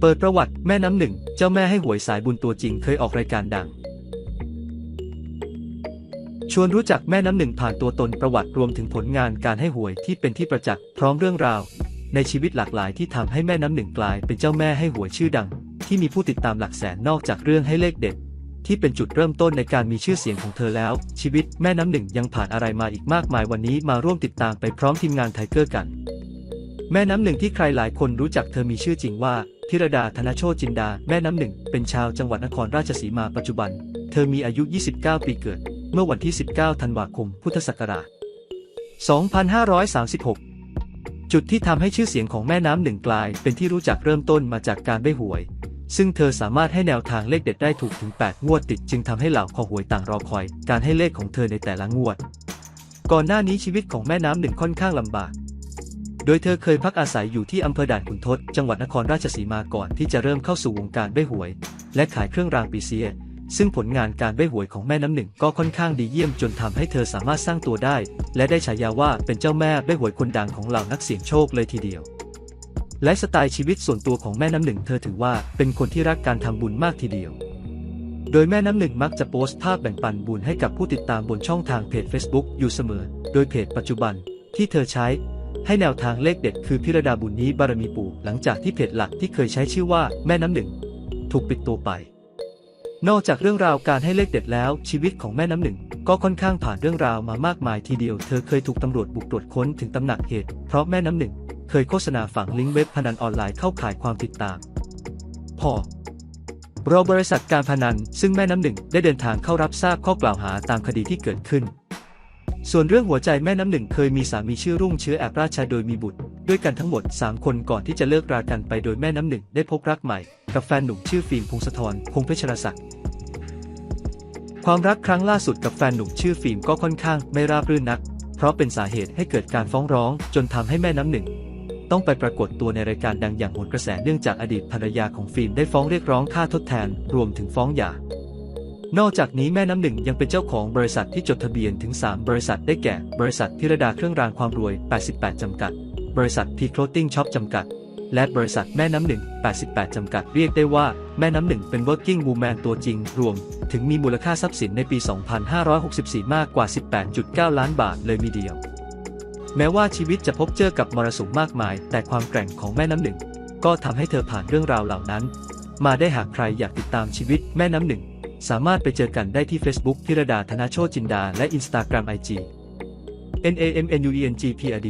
เปิดประวัติแม่น้ำหนึ่ง เจ้าแม่ให้หวยสายบุญตัวจริงเคยออกรายการดัง ชวนรู้จักแม่น้ำหนึ่งผ่านตัวตนประวัติรวมถึงผลงานการให้หวยที่เป็นที่ประจักษ์พร้อมเรื่องราว ในชีวิตหลากหลายที่ทำให้แม่น้ำหนึ่งกลายเป็นเจ้าแม่ให้หวยชื่อดัง ที่มีผู้ติดตามหลักแสนนอกจากเรื่องให้เลขเด็ด ที่เป็นจุดเริ่มต้นในการมีชื่อเสียงของเธอแล้ว ชีวิตแม่น้ำหนึ่งยังผ่านอะไรมาอีกมากมายวันนี้มาร่วมติดตามไปพร้อมทีมงานไทเกอร์กัน แม่น้ำหนึ่งที่ใครหลายคนรู้จักเธอมีชื่อจริงว่า ธิรดาธนโชติจินดา แม่น้ำหนึ่ง เป็นชาวจังหวัดนครราชสีมาปัจจุบัน เธอมีอายุ 29 ปีเกิด เมื่อวันที่ 19 ธันวาคม พุทธศักราช 2536 จุดที่ทำให้ชื่อเสียงของแม่น้ำหนึ่งกลาย เป็นที่รู้จักเริ่มต้นมาจากการใบ้หวย ซึ่งเธอสามารถให้แนวทางเลขเด็ดได้ถูกถึง 8 งวดติด จึงทำให้เหล่าคอหวยต่างรอคอย การให้เลขของเธอในแต่ละงวด ก่อนหน้านี้ชีวิตของแม่น้ำหนึ่งค่อนข้างลำบาก โดยเธอเคยพักอาศัยอยู่ที่อำเภอด่านขุนทด จังหวัดนครราชสีมาก่อนที่จะเริ่มเข้าสู่วงการใบ้หวย และขายเครื่องรางปีเซีย ซึ่งผลงานการใบ้หวยของแม่น้ำหนึ่งก็ค่อนข้างดีเยี่ยมจนทำให้เธอสามารถสร้างตัวได้ และได้ฉายาว่าเป็นเจ้าแม่ใบ้หวยคนดังของเหล่านักเสี่ยงโชคเลยทีเดียว และสไตล์ชีวิตส่วนตัวของแม่น้ำหนึ่งเธอถือว่าเป็นคนที่รักการทำบุญมากทีเดียวโดยแม่น้ำหนึ่งมักจะโพสต์ภาพแบ่งปันบุญให้กับผู้ติดตามบนช่องทางเพจ Facebook อยู่เสมอ โดยเพจปัจจุบันที่เธอใช้ ให้แนวทางเลขเด็ดคือพิรดาบุญนี้บารมีปู่หลังจากที่เพจหลักที่เคยใช้ชื่อว่าแม่น้ำหนึ่ง ถูกปิดตัวไป นอกจากเรื่องราวการให้เลขเด็ดแล้วชีวิตของแม่น้ำหนึ่ง ก็ค่อนข้างผ่านเรื่องราวมามากมายทีเดียว เธอเคยถูกตำรวจบุกตรวจค้นถึงตำหนักเหตุ เพราะแม่น้ำหนึ่ง เคยโฆษณาฝังลิงก์เว็บพนันออนไลน์เข้าข่ายความผิดตามพอรอบริษัทการพนันซึ่งแม่น้ำหนึ่งได้เดินทางเข้ารับทราบข้อกล่าวหาตามคดีที่เกิดขึ้น ส่วนเรื่องหัวใจแม่น้ำหนึ่งเคยมีสามีชื่อรุ่งเชื้อแอบราชาโดยมีบุตร ด้วยกันทั้งหมด 3 คนก่อนที่จะเลิกรากันไปโดยแม่น้ำหนึ่งได้พบรักใหม่ กับแฟนหนุ่มชื่อฟิล์มพงศธรพงเพชรศักดิ์ความรักครั้งล่าสุดกับแฟนหนุ่มชื่อฟิล์มก็ค่อนข้างไม่ราบรื่นนัก เพราะเป็นสาเหตุให้เกิดการฟ้องร้องจนทำให้แม่น้ำหนึ่ง ต้องไปปรากฏตัวในรายการดังอย่างโหนกระแสเนื่องจากอดีตภรรยาของฟิล์มได้ฟ้องเรียกร้องค่าทดแทน รวมถึงฟ้องหย่า นอกจากนี้แม่น้ำหนึ่งยังเป็นเจ้าของบริษัทที่จดทะเบียนถึง 3 บริษัทได้แก่ บริษัทพิรดาเครื่องรางความรวย 88 จำกัด บริษัทพีโคลติ้งช็อปจำกัด และบริษัทแม่น้ำหนึ่ง 88 จำกัดเรียกได้ว่าแม่น้ำหนึ่งเป็น working woman ตัวจริง รวม ถึงมีมูลค่าทรัพย์สินในปี 2564 มากกว่า 18.9 ล้านบาทเลยมีเดียว แม้ว่าชีวิตจะพบเจอกับมรสุมมากมาย แต่ความแกร่งของแม่น้ำหนึ่ง ก็ทำให้เธอผ่านเรื่องราวเหล่านั้น มาได้หากใครอยากติดตามชีวิตแม่น้ำหนึ่ง สามารถไปเจอกันได้ที่ Facebook พิรดาธนาโชติจินดา และ Instagram IG N A M N U E N G P R D